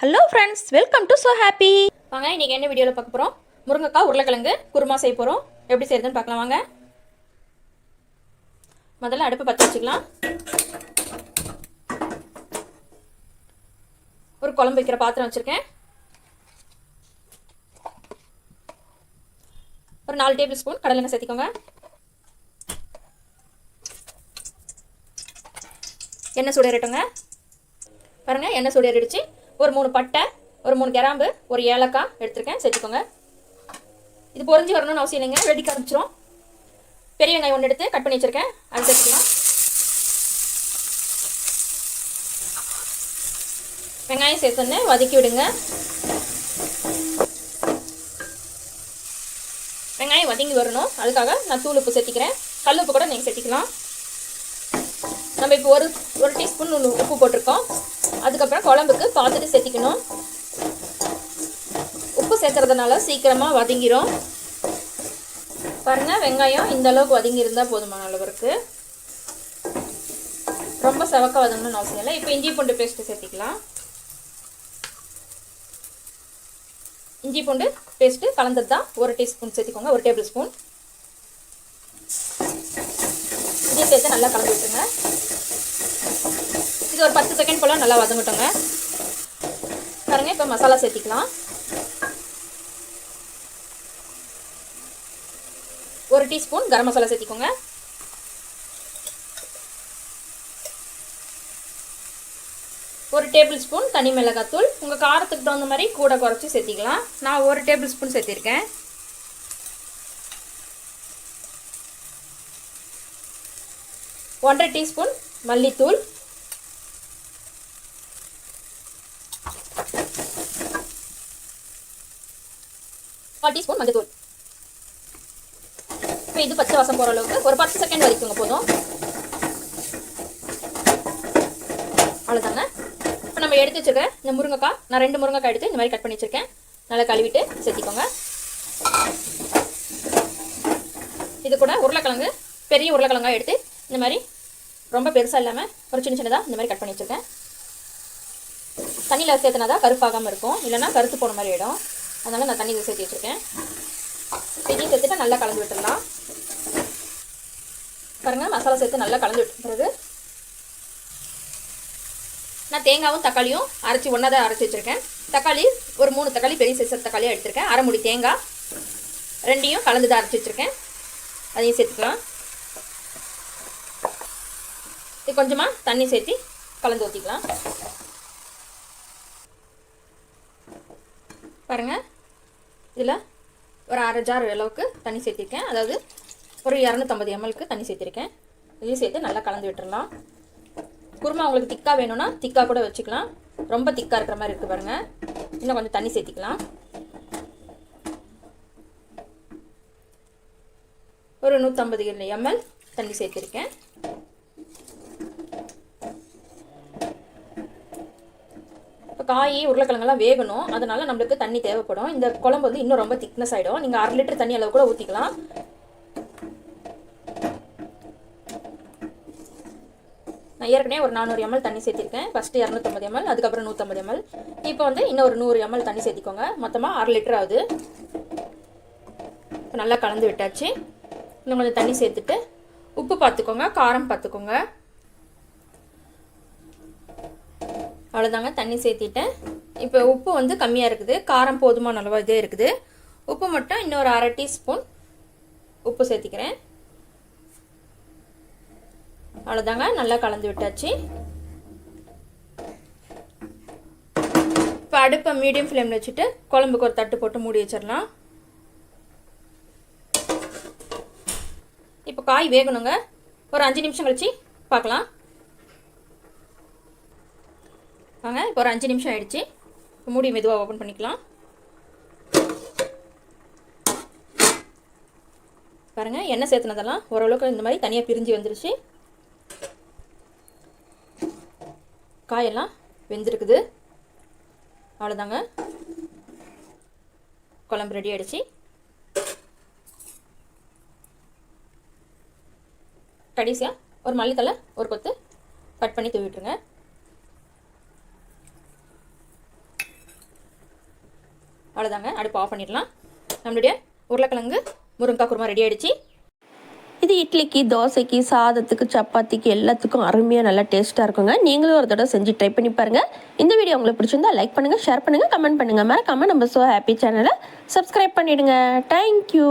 Hello friends welcome to so happy வாங்க இன்றைக்கி என்ன வீடியோவில் பார்க்க போகிறோம் முருங்கைக்காய் உருளைக்கிழங்கு குருமா செய்ய போகிறோம் எப்படி செய்யறதுன்னு பார்க்கலாம் வாங்க. முதல்ல அடுப்பு பற்ற வச்சுக்கலாம். ஒரு குழம்பு வைக்கிற பாத்திரம் வச்சுருக்கேன். ஒரு நாலு டேபிள் ஸ்பூன் கடலெண்ணெய் சேர்த்திக்கோங்க. எண்ணெய் சூடேறட்டுங்க பாருங்க எண்ணெய் சூடேறிடுச்சு ஒரு மூணு பட்டை ஒரு மூணு கிராம்பு ஒரு ஏலக்காய் எடுத்திருக்கேன். சேர்த்துக்கோங்க. இது பொறிஞ்சு வரணும்னு அவசியம் இல்லைங்க. வெடிக்க ஆரம்பிச்சிரும் பெரிய வெங்காயம் ஒன்று எடுத்து கட் பண்ணி வச்சுருக்கேன். அது சேர்த்துக்கலாம். வெங்காயம் சேர்த்துன்னு வதக்கி விடுங்க. வெங்காயம் வதங்கி வரணும். அதுக்காக நான் தூள் உப்பு சேர்த்திக்கிறேன். கல் உப்பு கூட நீங்கள் சேர்த்திக்கலாம். நம்ம இப்போ ஒரு ஒரு டீஸ்பூன் உப்பு போட்டிருக்கோம். அதுக்கப்புறம் குழம்புக்கு பார்த்துட்டு சேர்த்திக்கணும். உப்பு சேர்த்துறதுனால சீக்கிரமாக வதங்கிரும். பாருங்கள் வெங்காயம் இந்த அளவுக்கு வதங்கி இருந்தால் போதுமான அளவிற்கு ரொம்ப செவக்க வதங்கணும்னு அவசியம் இல்லை. இப்போ இஞ்சி பூண்டு பேஸ்ட்டு சேர்த்திக்கலாம். இஞ்சி பூண்டு பேஸ்ட்டு கலந்தது தான் ஒரு டீஸ்பூன் சேர்த்திக்கோங்க ஒரு டேபிள் ஸ்பூன் இதையும் சேர்த்து நல்லா கலந்து விட்டுருங்க. இது ஒரு பத்து செகண்ட் போல் நல்லா வதங்கட்டோங்க. பாருங்க இப்போ மசாலா சேர்த்திக்கலாம். ஒரு டீஸ்பூன் கரம் மசாலா சேர்த்திக்கோங்க. ஒரு டேபிள் ஸ்பூன் தனி மிளகாத்தூள். உங்கள் காரத்துக்கு தகுந்த மாதிரி கூட குறைச்சி சேர்த்திக்கலாம். நான் ஒரு டேபிள் ஸ்பூன் சேர்த்திருக்கேன். ஒன்றரை டீஸ்பூன் மல்லித்தூள். கால் டீஸ்பூன் மஞ்சத்தூள். இப்போ இது பச்சை வாசம் போகிற அளவுக்கு ஒரு பத்து செகண்ட் வரைக்குங்க போதும். அவ்வளோதாங்க இப்போ நம்ம எடுத்து வச்சுருக்கேன் இந்த முருங்கைக்காய் நான் ரெண்டு முருங்கைக்காய் எடுத்து இந்த மாதிரி கட் பண்ணி வச்சுருக்கேன். நல்லா கழுவிட்டு சேர்த்திக்கோங்க இது கூட உருளைக்கிழங்கு பெரிய உருளைக்கிழங்காக எடுத்து இந்த மாதிரி ரொம்ப பெருசாக இல்லாமல் ஒரு சின்ன சின்னதாக இந்த மாதிரி கட் பண்ணி வச்சுருக்கேன். தண்ணியில் சேர்த்துனா தான் கருப்பாகாமல் இருக்கும். இல்லைன்னா கருத்து போன மாதிரி இடம் அதனால் நான் தண்ணியில் சேர்த்து வச்சுருக்கேன் தண்ணி சேர்த்துட்டு நல்லா கலந்து விட்டுடலாம். பாருங்கள் மசாலா சேர்த்து நல்லா கலந்து விட்டுறது பிறகு நான் தேங்காவும் தக்காளியும் அரைச்சி ஒன்றா தான் அரைச்சி வச்சுருக்கேன். தக்காளி ஒரு மூணு தக்காளி பெரிய சைஸ் தக்காளியாக எடுத்திருக்கேன். அரை முடி தேங்காய் ரெண்டையும் கலந்து தான் அரைச்சி வச்சுருக்கேன். அதையும் சேர்த்துக்கலாம். இது கொஞ்சமாக தண்ணி சேர்த்து கலந்து ஊற்றிக்கலாம் பாருங்கள் இதில் ஒரு அரை ஜார் அளவுக்கு தண்ணி சேர்த்திருக்கேன். அதாவது ஒரு இரநூத்தம்பது எம்எல்க்கு தண்ணி சேர்த்திருக்கேன். இதையும் சேர்த்து நல்லா கலந்து விட்டுறலாம். குருமா உங்களுக்கு திக்காக வேணும்னா திக்காக கூட வச்சுக்கலாம். ரொம்ப திக்காக இருக்கிற மாதிரி இருக்குது பாருங்கள் இன்னும் கொஞ்சம் தண்ணி சேர்த்திக்கலாம். ஒரு நூற்றம்பது எம்எல் தண்ணி சேர்த்திருக்கேன். காய் உருளைக்கிழங்கெல்லாம் வேகணும். அதனால நம்மளுக்கு தண்ணி தேவைப்படும். இந்த குழம்பு வந்து இன்னும் ரொம்ப திக்னஸ் ஆகிடும் நீங்கள் அரை லிட்டர் தண்ணி அளவு கூட ஊற்றிக்கலாம் நான் ஏற்கனவே ஒரு நானூறு எம்எல் தண்ணி சேர்த்திருக்கேன். ஃபஸ்ட்டு இரநூத்தம்பது எம்எல் அதுக்கப்புறம் நூற்றம்பது எம்எல். இப்போ வந்து இன்னும் ஒரு நூறு எம்எல் தண்ணி சேர்த்திக்கோங்க. மொத்தமாக அரை லிட்டர் ஆகுது. இப்போ நல்லா கலந்து விட்டாச்சு. இன்னும் கொஞ்சம் தண்ணி சேர்த்துட்டு உப்பு பார்த்துக்கோங்க. காரம் பார்த்துக்கோங்க. அவ்வளோதாங்க தண்ணி சேர்த்திட்டேன். இப்போ உப்பு வந்து கம்மியாக இருக்குது. காரம் போதுமான அளவாக இதே இருக்குது. உப்பு மட்டும் இன்னொரு அரை டீஸ்பூன் உப்பு சேர்த்திக்கிறேன். அவ்வளோதாங்க நல்லா கலந்து விட்டாச்சு. இப்போ அடுப்பை மீடியம் ஃப்ளேமில் வச்சுட்டு குழம்புக்கு ஒரு தட்டு போட்டு மூடி வச்சிடலாம். இப்போ காய் வேகணுங்க. ஒரு அஞ்சு நிமிஷம் கழிச்சு பார்க்கலாம். வாங்க இப்போ ஒரு அஞ்சு நிமிஷம் ஆயிடுச்சு. இப்போ மூடி மெதுவாக ஓப்பன் பண்ணிக்கலாம். பாருங்கள் எண்ணெய் சேர்த்துனதெல்லாம் ஓரளவுக்கு இந்த மாதிரி தனியாக பிரிஞ்சு வந்துருச்சு. காயெல்லாம் வெந்திருக்குது. அவ்வளோதாங்க குழம்பு ரெடி ஆகிடுச்சு கடைசியாக ஒரு மல்லித்தலை ஒரு கொத்து கட் பண்ணி தூவிட்டுருங்க. அவ்வளோதாங்க அடுப்பு ஆஃப் பண்ணிடலாம். நம்மளுடைய உருளைக்கிழங்கு முருங்கைக்காய் குருமா ரெடி ஆகிடுச்சு இது இட்லிக்கு தோசைக்கு சாதத்துக்கு சப்பாத்திக்கு எல்லாத்துக்கும் அருமையாக நல்லா டேஸ்ட்டாக இருக்குங்க. நீங்களும் ஒரு தடவை செஞ்சு ட்ரை பண்ணி பாருங்கள் இந்த வீடியோ உங்களுக்கு பிடிச்சிருந்தா லைக் பண்ணுங்கள் ஷேர் பண்ணுங்கள் கமெண்ட் பண்ணுங்கள் மறக்காமல் நம்ம ஸோ ஹாப்பி சேனலை சப்ஸ்கிரைப் பண்ணிவிடுங்க தேங்க்யூ